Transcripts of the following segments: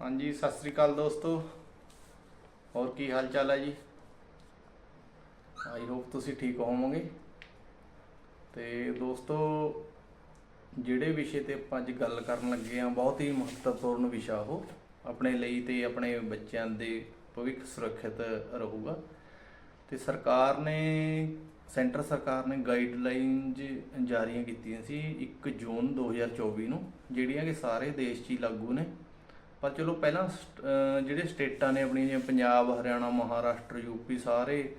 ਹਾਂਜੀ, ਸਤਿ ਸ੍ਰੀ ਅਕਾਲ ਦੋਸਤੋ। ਹੋਰ ਕੀ ਹਾਲ ਚਾਲ ਹੈ ਜੀ? ਆਈ ਹੋਪ ਤੁਸੀਂ ਠੀਕ ਹੋਵੋਗੇ। ਤੇ ਦੋਸਤੋ, ਜਿਹੜੇ ਵਿਸ਼ੇ ਤੇ ਆਪਾਂ ਅੱਜ ਗੱਲ ਕਰਨ ਲੱਗੇ ਆ ਬਹੁਤ ਹੀ ਮਹੱਤਵਪੂਰਨ ਵਿਸ਼ਾ ਉਹ, ਆਪਣੇ ਲਈ ਤੇ ਆਪਣੇ ਬੱਚਿਆਂ ਦੇ ਭਵਿੱਖ ਸੁਰੱਖਿਅਤ ਰਹੂਗਾ। ਤੇ ਸਰਕਾਰ ਨੇ, ਸੈਂਟਰ ਸਰਕਾਰ ਨੇ ਗਾਈਡਲਾਈਨਜ਼ ਜਾਰੀਆਂ ਕੀਤੀਆਂ ਸੀ 1 ਜੂਨ 2024 ਨੂੰ, ਜਿਹੜੀਆਂ ਕਿ ਸਾਰੇ ਦੇਸ਼ 'ਚ ਹੀ ਲਾਗੂ ਨੇ। ਪਰ ਚਲੋ ਪਹਿਲਾਂ ਸਟ- ਅਹ ਜਿਹੜੇ ਸਟੇਟਾਂ ਨੇ ਆਪਣੀਆਂ ਜਿਵੇਂ ਪੰਜਾਬ, ਹਰਿਆਣਾ, ਮਹਾਰਾਸ਼ਟਰ, ਯੂਪੀ ਸਾਰੇ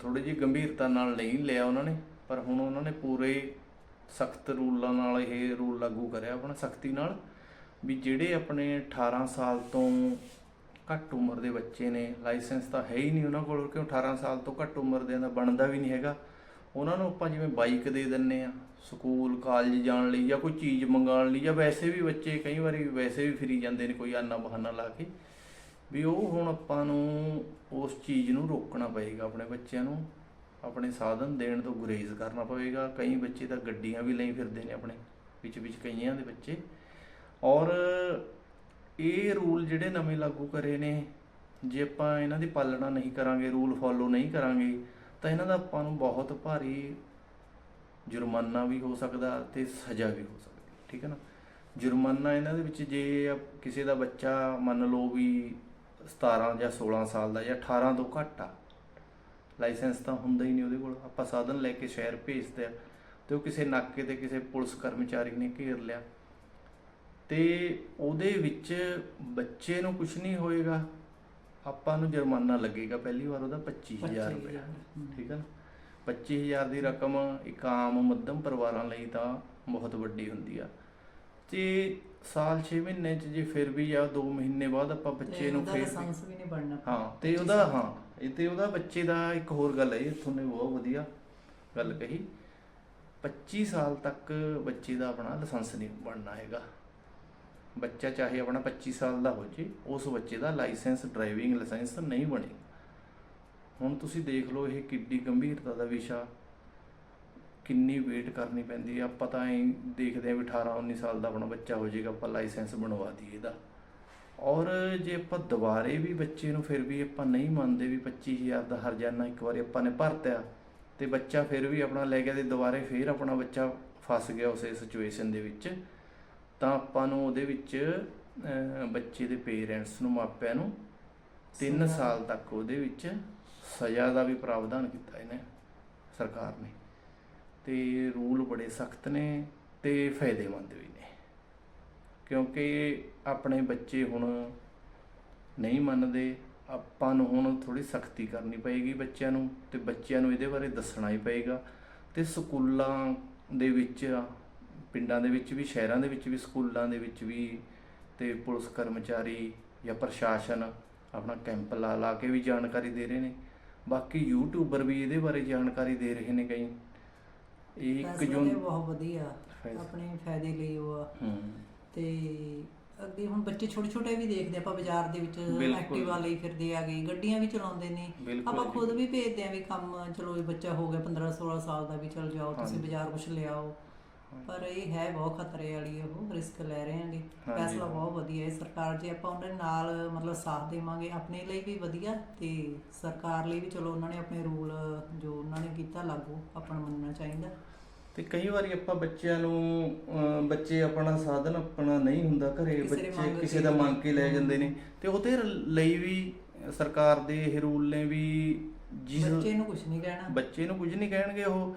ਥੋੜੀ ਜਿਹੀ ਗੰਭੀਰਤਾ ਨਾਲ ਨਹੀਂ ਲਿਆ ਉਹਨਾਂ ਨੇ, ਪਰ ਹੁਣ ਉਹਨਾਂ ਨੇ ਪੂਰੇ ਸਖਤ ਰੂਲਾਂ ਨਾਲ ਇਹ ਰੂਲ ਲਾਗੂ ਕਰਿਆ ਆਪਣਾ ਸਖਤੀ ਨਾਲ ਵੀ ਜਿਹੜੇ ਆਪਣੇ 18 ਸਾਲ ਤੋਂ ਘੱਟ ਉਮਰ ਦੇ ਬੱਚੇ ਨੇ, ਲਾਇਸੈਂਸ ਤਾਂ ਹੈ ਹੀ ਨਹੀਂ ਉਹਨਾਂ ਕੋਲ ਕਿਉਂ 18 ਸਾਲ ਤੋਂ ਘੱਟ ਉਮਰ ਦੇ ਦਾ ਬਣਦਾ ਵੀ ਨਹੀਂ ਹੈਗਾ। ਉਹਨਾਂ ਨੂੰ ਆਪਾਂ ਜਿਵੇਂ ਬਾਈਕ ਦੇ ਦਿੰਨੇ ਆ, ਸਕੂਲ ਕਾਲਜ ਜਾਣ ਲਈ ਜਾਂ ਕੋਈ ਚੀਜ਼ ਮੰਗਾਉਣ ਲਈ ਜਾਂ ਵੈਸੇ ਵੀ ਬੱਚੇ ਕਈ ਵਾਰੀ ਵੈਸੇ ਵੀ ਫਿਰੀ ਜਾਂਦੇ ਨੇ ਕੋਈ ਆਨਾ ਬਹਾਨਾ ਲਾ ਕੇ, ਵੀ ਉਹ ਹੁਣ ਆਪਾਂ ਨੂੰ ਉਸ ਚੀਜ਼ ਨੂੰ ਰੋਕਣਾ ਪਏਗਾ ਆਪਣੇ ਬੱਚਿਆਂ ਨੂੰ, ਆਪਣੇ ਸਾਧਨ ਦੇਣ ਤੋਂ ਗੁਰੇਜ਼ ਕਰਨਾ ਪਵੇਗਾ। ਕਈ ਬੱਚੇ ਤਾਂ ਗੱਡੀਆਂ ਵੀ ਲਈ ਫਿਰਦੇ ਨੇ ਆਪਣੇ ਵਿੱਚ ਵਿੱਚ ਕਈਆਂ ਦੇ ਬੱਚੇ। ਔਰ ਇਹ ਰੂਲ ਜਿਹੜੇ ਨਵੇਂ ਲਾਗੂ ਕਰੇ ਨੇ, ਜੇ ਆਪਾਂ ਇਹਨਾਂ ਦੀ ਪਾਲਣਾ ਨਹੀਂ ਕਰਾਂਗੇ ਰੂਲ ਫੋਲੋ ਨਹੀਂ ਕਰਾਂਗੇ ਤਾਂ ਇਹਨਾਂ ਦਾ ਆਪਾਂ ਨੂੰ ਬਹੁਤ ਭਾਰੀ ਜੁਰਮਾਨਾ ਵੀ ਹੋ ਸਕਦਾ ਤੇ ਸਜ਼ਾ ਵੀ ਹੋ ਸਕਦੀ, ਠੀਕ ਹੈ ਨਾ? ਜੁਰਮਾਨਾ ਇਹਨਾਂ ਦੇ ਵਿੱਚ ਜੇ ਕਿਸੇ ਦਾ ਬੱਚਾ ਮੰਨ ਲਓ ਵੀ 17 ਜਾਂ 16 ਸਾਲ ਦਾ ਜਾਂ 18 ਤੋਂ ਘੱਟ ਆ, ਲਾਇਸੈਂਸ ਤਾਂ ਹੁੰਦਾ ਹੀ ਨਹੀਂ ਉਹਦੇ ਕੋਲ। ਆਪਾਂ ਸਾਧਨ ਲੈ ਕੇ ਸ਼ਹਿਰ ਭੇਜਦੇ ਆ ਤੇ ਉਹ ਕਿਸੇ ਨਾਕੇ ਤੇ ਕਿਸੇ ਪੁਲਿਸ ਕਰਮਚਾਰੀ ਨੇ ਘੇਰ ਲਿਆ। ਤੇ ਉਹਦੇ ਵਿੱਚ ਬੱਚੇ ਨੂੰ ਕੁਝ ਨਹੀਂ ਹੋਏਗਾ। ਆਪਾਂ ਨੂੰ ਜੁਰਮਾਨਾ ਲੱਗੇਗਾ ਪਹਿਲੀ ਵਾਰ ਉਹਦਾ 25000 ਰੁਪਏ ਠੀਕ ਹੈ ਨਾ? 25000 ਦੀ ਰਕਮ ਇੱਕ ਆਮ ਮੱਧਮ ਪਰਿਵਾਰਾਂ ਲਈ ਤਾਂ ਬਹੁਤ ਵੱਡੀ ਹੁੰਦੀ ਆ। ਤੇ ਸਾਲ 6 ਮਹੀਨੇ ਚ ਜੇ ਫਿਰ ਵੀ ਜਾਂ 2 ਮਹੀਨੇ ਬਾਅਦ ਆਪਾਂ ਬੱਚੇ ਨੂੰ ਫਿਰ ਲਾਇਸੈਂਸ ਵੀ ਨਹੀਂ ਬਣਨਾ। ਹਾਂ ਤੇ ਉਹਦਾ ਹਾਂ ਇਹ ਤੇ ਉਹਦਾ ਬੱਚੇ ਦਾ ਇੱਕ ਹੋਰ ਗੱਲ ਹੈ ਤੁਹਾਨੂੰ ਬਹੁਤ ਵਧੀਆ ਗੱਲ ਕਹੀ। 25 ਸਾਲ ਤੱਕ ਬੱਚੇ ਦਾ ਆਪਣਾ ਲਾਇਸੈਂਸ ਨਹੀਂ ਬਣਨਾ ਹੈਗਾ। ਬੱਚਾ ਚਾਹੇ ਆਪਣਾ 25 ਸਾਲ ਦਾ ਹੋ ਜੇ, ਉਸ ਬੱਚੇ ਦਾ ਲਾਇਸੈਂਸ, ਡਰਾਈਵਿੰਗ ਲਾਇਸੈਂਸ ਨਹੀਂ ਬਣੇ। ਹੁਣ ਤੁਸੀਂ ਦੇਖ ਲਓ ਇਹ ਕਿੱਡੀ ਗੰਭੀਰਤਾ ਦਾ ਵਿਸ਼ਾ। ਕਿੰਨੀ ਵੇਟ ਕਰਨੀ ਪੈਂਦੀ ਹੈ ਆਪਾਂ ਤਾਂ ਐਂ ਦੇਖਦੇ ਆ ਵੀ 18 19 ਸਾਲ ਦਾ ਆਪਣਾ ਬੱਚਾ ਹੋ ਜਾਏਗਾ ਆਪਾਂ ਲਾਇਸੈਂਸ ਬਣਵਾ ਦਈਏ ਇਹਦਾ। ਔਰ ਜੇ ਆਪਾਂ ਦੁਬਾਰੇ ਵੀ ਬੱਚੇ ਨੂੰ ਫਿਰ ਵੀ ਆਪਾਂ ਨਹੀਂ ਮੰਨਦੇ ਵੀ 25000 ਦਾ ਹਰਜਾਨਾ ਇੱਕ ਵਾਰੀ ਆਪਾਂ ਨੇ ਭਰਤਿਆ ਤੇ ਬੱਚਾ ਫਿਰ ਵੀ ਆਪਣਾ ਲੈ ਗਿਆ ਤੇ ਦੁਬਾਰੇ ਫਿਰ ਆਪਣਾ ਬੱਚਾ ਫਸ ਗਿਆ ਉਸੇ ਸਿਚੁਏਸ਼ਨ ਦੇ ਵਿੱਚ ਤਾਂ ਆਪਾਂ ਨੂੰ ਉਹਦੇ ਵਿੱਚ ਬੱਚੇ ਦੇ ਪੇਰੈਂਟਸ ਨੂੰ ਮਾਪਿਆਂ ਨੂੰ 3 ਸਾਲ ਤੱਕ ਉਹਦੇ ਵਿੱਚ ਸਜ਼ਾ ਦਾ ਵੀ ਪ੍ਰਾਵਧਾਨ ਕੀਤਾ ਇਹਨੇ ਸਰਕਾਰ ਨੇ। ਤੇ ਰੂਲ ਬੜੇ ਸਖਤ ਨੇ ਤੇ ਫਾਇਦੇਮੰਦ ਵੀ ਨੇ। ਕਿਉਂਕਿ ਆਪਣੇ ਬੱਚੇ ਹੁਣ ਨਹੀਂ ਮੰਨਦੇ ਆਪਾਂ ਨੂੰ ਹੁਣ ਥੋੜੀ ਸਖਤੀ ਕਰਨੀ ਪਏਗੀ ਬੱਚਿਆਂ ਨੂੰ ਤੇ ਬੱਚਿਆਂ ਨੂੰ ਇਹਦੇ ਬਾਰੇ ਦੱਸਣਾ ਹੀ ਪਏਗਾ। ਤੇ ਸਕੂਲਾਂ ਦੇ ਵਿੱਚ ਪਿੰਡਾਂ ਦੇ ਵਿੱਚ ਵੀ ਸ਼ਹਿਰਾਂ ਦੇ ਵਿੱਚ ਵੀ ਸਕੂਲਾਂ ਦੇ ਵਿੱਚ ਵੀ ਤੇ ਪੁਲਿਸ ਕਰਮਚਾਰੀ ਜਾਂ ਪ੍ਰਸ਼ਾਸਨ ਆਪਣਾ ਕੈਂਪ ਲਾ ਲਾ ਕੇ ਵੀ ਜਾਣਕਾਰੀ ਦੇ ਰਹੇ ਨੇ ਬਾਕੀ ਯੂਟਿਊਬਰ ਵੀ ਇਹਦੇ ਬਾਰੇ ਜਾਣਕਾਰੀ ਦੇ ਰਹੇ ਨੇ ਕਈ ਇਹ ਇੱਕ ਤੇ ਬਹੁਤ ਵਧੀਆ। ਆਪਣੇ ਫਾਇਦੇ ਲਈ ਉਹ ਆ ਹੂੰ ਤੇ ਅੱਗੇ ਹੁਣ ਬੱਚੇ ਛੋਟੇ ਛੋਟੇ ਵੀ ਦੇਖਦੇ ਆਪਾਂ ਬਾਜ਼ਾਰ ਦੇ ਵਿੱਚ। ਐਕਟਿਵਾ ਲਈ ਫਿਰਦੇ ਆਗੇ ਗੱਡੀਆਂ ਵੀ ਚਲਾਉਂਦੇ ਨੇ ਆਪਾਂ ਜੀ। ਖੁਦ ਵੀ ਭੇਜਦੇ ਆ ਵੀ ਕੰਮ ਚਲੋ ਇਹ ਬੱਚਾ ਹੋ ਗਿਆ 15 16 ਸਾਲ ਦਾ ਵੀ ਚਲ ਜਾਓ ਤੁਸੀਂ। ਬਾਜ਼ਾਰ ਕੁਛ ਲਿਆਓ ਪਰ ਇਹ ਹੈ ਬਹੁਤ ਖਤਰੇ ਵਾਲੀ ਉਹ ਰਿਸਕ ਲੈ ਰਹੇ ਆਂਗੇ ਹਾਂਜੀ, ਫੈਸਲਾ। ਬਹੁਤ ਵਧੀਆ ਹੈ ਸਰਕਾਰ ਜੇ ਆਪਾਂ ਉਹਨਾਂ ਦੇ ਨਾਲ ਮਤਲਬ ਸਾਥ ਦੇਵਾਂਗੇ ਆਪਣੇ ਲਈ ਵੀ ਵਧੀਆ ਤੇ ਸਰਕਾਰ ਲਈ ਵੀ ਚਲੋ ਉਹਨਾਂ ਨੇ ਆਪਣੇ ਰੂਲ ਜੋ ਉਹਨਾਂ ਨੇ ਕੀਤਾ ਲਾਗੂ ਆਪਾਂ ਨੂੰ ਮੰਨਣਾ ਚਾਹੀਦਾ। ਤੇ ਕਈ ਵਾਰੀ ਆਪਾਂ ਬੱਚਿਆਂ ਨੂੰ ਬੱਚੇ ਆਪਣਾ ਸਾਧਨ ਆਪਣਾ ਨਹੀਂ ਹੁੰਦਾ ਘਰੇ ਬੱਚੇ ਕਿਸੇ ਦਾ ਮੰਗ ਕੇ ਲੈ ਜਾਂਦੇ ਨੇ ਤੇ ਉਹਦੇ ਲਈ ਵੀ ਸਰਕਾਰ ਦੇ ਇਹ ਰੂਲ ਨੇ ਵੀ ਜਿਸ ਬੱਚੇ ਨੂੰ ਕੁਝ ਨਹੀਂ ਕਹਿਣਾ। ਬੱਚੇ ਨੂੰ ਕੁਝ ਨਹੀਂ ਕਹਿਣਗੇ ਉਹ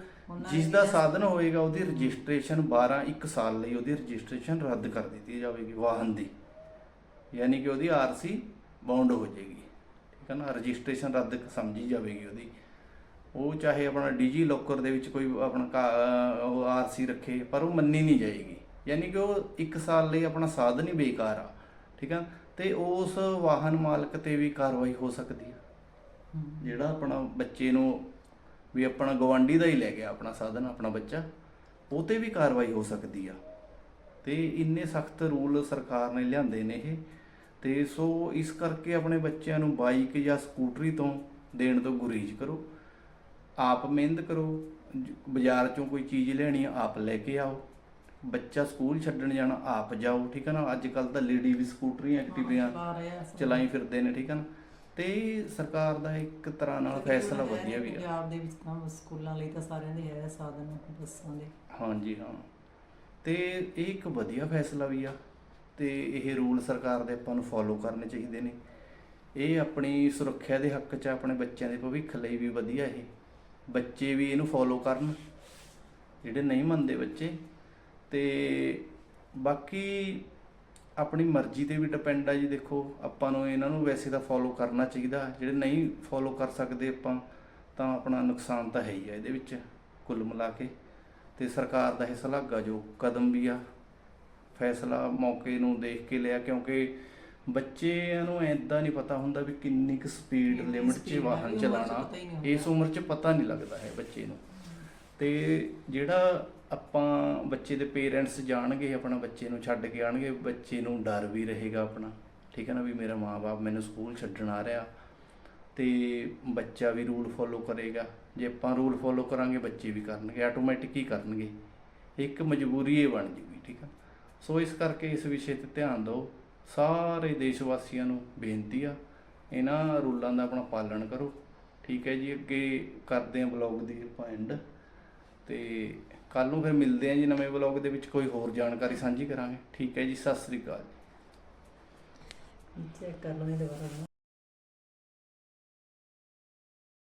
ਜਿਸ ਦਾ ਸਾਧਨ ਹੋਏਗਾ ਉਹਦੀ ਰਜਿਸਟ੍ਰੇਸ਼ਨ 12 1 ਸਾਲ ਲਈ ਉਹਦੀ ਰਜਿਸਟ੍ਰੇਸ਼ਨ ਰੱਦ ਕਰ ਦਿੱਤੀ ਜਾਵੇਗੀ ਵਾਹਨ ਦੀ। ਯਾਨੀ ਕਿ ਉਹਦੀ ਆਰਸੀ ਬਾਉਂਡ ਹੋ ਜਾਏਗੀ। ਠੀਕ ਹੈ ਨਾ? ਰਜਿਸਟ੍ਰੇਸ਼ਨ ਰੱਦ ਸਮਝੀ ਜਾਵੇਗੀ ਉਹਦੀ। ਉਹ ਚਾਹੇ ਆਪਣਾ ਡੀਜੀ ਲੋਕਰ ਦੇ ਵਿੱਚ ਕੋਈ ਆਪਣਾ ਉਹ ਆਰਸੀ ਰੱਖੇ ਪਰ ਉਹ ਮੰਨੀ ਨਹੀਂ ਜਾਏਗੀ। ਯਾਨੀ ਕਿ ਉਹ 1 ਸਾਲ ਲਈ ਆਪਣਾ ਸਾਧਨ ਹੀ ਬੇਕਾਰ ਆ। ਠੀਕ ਆ ਤੇ ਉਸ ਵਾਹਨ ਮਾਲਕ ਤੇ ਵੀ ਕਾਰਵਾਈ ਹੋ ਸਕਦੀ ਆ। ਜਿਹੜਾ ਆਪਣਾ ਬੱਚੇ ਨੂੰ ਵੀ ਆਪਣਾ ਗਵਾਂਢੀ ਦਾ ਹੀ ਲੈ ਗਿਆ ਆਪਣਾ ਸਾਧਨ ਆਪਣਾ ਬੱਚਾ ਉਹ ਤੇ ਵੀ ਕਾਰਵਾਈ ਹੋ ਸਕਦੀ ਆ। ਤੇ ਇੰਨੇ ਸਖਤ ਰੂਲ ਸਰਕਾਰ ਨੇ ਲਿਆਂਦੇ ਨੇ ਇਹ। ਤੇ ਸੋ ਇਸ ਕਰਕੇ ਆਪਣੇ ਬੱਚਿਆਂ ਨੂੰ ਬਾਈਕ ਜਾਂ ਸਕੂਟਰੀ ਤੋਂ ਦੇਣ ਤੋਂ ਗੁਰੇਜ਼ ਕਰੋ। ਆਪ ਮਿਹਨਤ ਕਰੋ ਬਾਜ਼ਾਰ ਚੋਂ ਕੋਈ ਚੀਜ਼ ਲੈਣੀ ਆ ਆਪ ਲੈ ਕੇ ਆਓ। ਬੱਚਾ ਸਕੂਲ ਛੱਡਣ ਜਾਣਾ ਆਪ ਜਾਓ ਠੀਕ ਹੈ ਨਾ? ਅੱਜ ਕੱਲ ਤਾਂ ਲੇਡੀ ਵੀ ਸਕੂਟਰੀਆਂ ਐਕਟਿਵੀਆਂ। ਚਲਾਈ ਫਿਰਦੇ ਨੇ ਠੀਕ ਹੈ ਨਾ? ਤੇ ਸਰਕਾਰ ਦਾ ਇੱਕ ਤਰ੍ਹਾਂ ਨਾਲ ਫੈਸਲਾ ਵਧੀਆ ਵੀ ਆ। ਪੰਜਾਬ ਦੇ ਵਿੱਚ ਤਾਂ ਸਕੂਲਾਂ ਲਈ ਤਾਂ ਸਾਰਿਆਂ ਦੇ ਹੈ ਸਾਧਨ ਬੱਸਾਂ ਦੇ। ਹਾਂਜੀ ਹਾਂ। ਤੇ ਇਹ ਇੱਕ ਵਧੀਆ ਫੈਸਲਾ ਵੀ ਆ ਤੇ ਇਹ ਰੂਲ ਸਰਕਾਰ ਦੇ ਆਪਾਂ ਨੂੰ ਫੋਲੋ ਕਰਨੇ ਚਾਹੀਦੇ ਨੇ। ਇਹ ਆਪਣੀ ਸੁਰੱਖਿਆ ਦੇ ਹੱਕ 'ਚ ਆਪਣੇ ਬੱਚਿਆਂ ਦੇ ਭਵਿੱਖ ਲਈ ਵੀ ਵਧੀਆ ਇਹ। ਬੱਚੇ ਵੀ ਇਹਨੂੰ ਫੋਲੋ ਕਰਨ ਜਿਹੜੇ ਨਹੀਂ ਮੰਨਦੇ ਬੱਚੇ। ਤੇ ਬਾਕੀ ਆਪਣੀ ਮਰਜ਼ੀ ਤੇ ਵੀ ਡਿਪੈਂਡ ਆ ਜੀ ਦੇਖੋ ਆਪਾਂ ਨੂੰ ਇਹਨਾਂ ਨੂੰ ਵੈਸੇ ਤਾਂ ਫੋਲੋ ਕਰਨਾ ਚਾਹੀਦਾ। ਜਿਹੜੇ ਨਹੀਂ ਫੋਲੋ ਕਰ ਸਕਦੇ ਆਪਾਂ ਤਾਂ ਆਪਣਾ ਨੁਕਸਾਨ ਤਾਂ ਹੈ ਹੀ ਆ ਇਹਦੇ ਵਿੱਚ ਕੁੱਲ ਮਿਲਾ ਕੇ। ਤੇ ਸਰਕਾਰ ਦਾ ਇਹ ਸਲਾਘਾ ਜੋ ਕਦਮ ਵੀ ਆ ਫੈਸਲਾ ਮੌਕੇ ਨੂੰ ਦੇਖ ਕੇ ਲਿਆ ਕਿਉਂਕਿ ਬੱਚਿਆਂ ਨੂੰ ਐਦਾਂ ਨਹੀਂ ਪਤਾ ਹੁੰਦਾ ਵੀ ਕਿੰਨੀ ਕੁ ਸਪੀਡ ਲਿਮਟ 'ਚ ਵਾਹਨ ਚਲਾਉਣਾ। ਇਸ ਉਮਰ 'ਚ ਪਤਾ ਨਹੀਂ ਲੱਗਦਾ ਹੈ ਬੱਚੇ ਨੂੰ। ਤੇ ਜਿਹੜਾ ਆਪਾਂ ਬੱਚੇ ਦੇ ਪੇਰੈਂਟਸ ਜਾਣਗੇ, ਆਪਣਾ ਬੱਚੇ ਨੂੰ ਛੱਡ ਕੇ ਆਣਗੇ, ਬੱਚੇ ਨੂੰ ਡਰ ਵੀ ਰਹੇਗਾ ਆਪਣਾ। ਠੀਕ ਹੈ ਨਾ ਵੀ ਮੇਰਾ ਮਾਪੇ ਮੈਨੂੰ ਸਕੂਲ ਛੱਡਣ ਆ ਰਿਹਾ ਤੇ ਬੱਚਾ ਵੀ ਰੂਲ ਫੋਲੋ ਕਰੇਗਾ। ਜੇ ਆਪਾਂ ਰੂਲ ਫੋਲੋ ਕਰਾਂਗੇ, ਬੱਚੇ ਵੀ ਕਰਨਗੇ ਆਟੋਮੈਟਿਕ ਹੀ ਕਰਨਗੇ। ਇੱਕ ਮਜਬੂਰੀ ਇਹ ਬਣ ਜੂਗੀ, ਠੀਕ ਆ। ਸੋ ਇਸ ਕਰਕੇ ਇਸ ਵਿਸ਼ੇ ਤੇ ਧਿਆਨ ਦਿਓ। ਸਾਰੇ ਦੇਸ਼ ਵਾਸੀਆਂ ਨੂੰ ਬੇਨਤੀ ਆ, ਇਹਨਾਂ ਰੂਲਾਂ ਦਾ ਆਪਣਾ ਪਾਲਣ ਕਰੋ। ਠੀਕ ਹੈ ਜੀ, ਅੱਗੇ ਕਰਦੇ ਹਾਂ ਬਲੌਗ ਦੀ ਆਪਾਂ ਐਂਡ ਤੇ ਕੱਲ ਨੂੰ ਫਿਰ ਮਿਲਦੇ ਆਂ ਜੀ ਨਵੇਂ ਬਲੌਗ ਦੇ ਵਿੱਚ ਕੋਈ ਹੋਰ ਜਾਣਕਾਰੀ ਸਾਂਝੀ ਕਰਾਂਗੇ। ਠੀਕ ਹੈ ਜੀ, ਸਤਿ ਸ੍ਰੀ ਅਕਾਲ। ਚੈੱਕ ਕਰ ਲਵਾਂਗੇ ਦੁਬਾਰਾ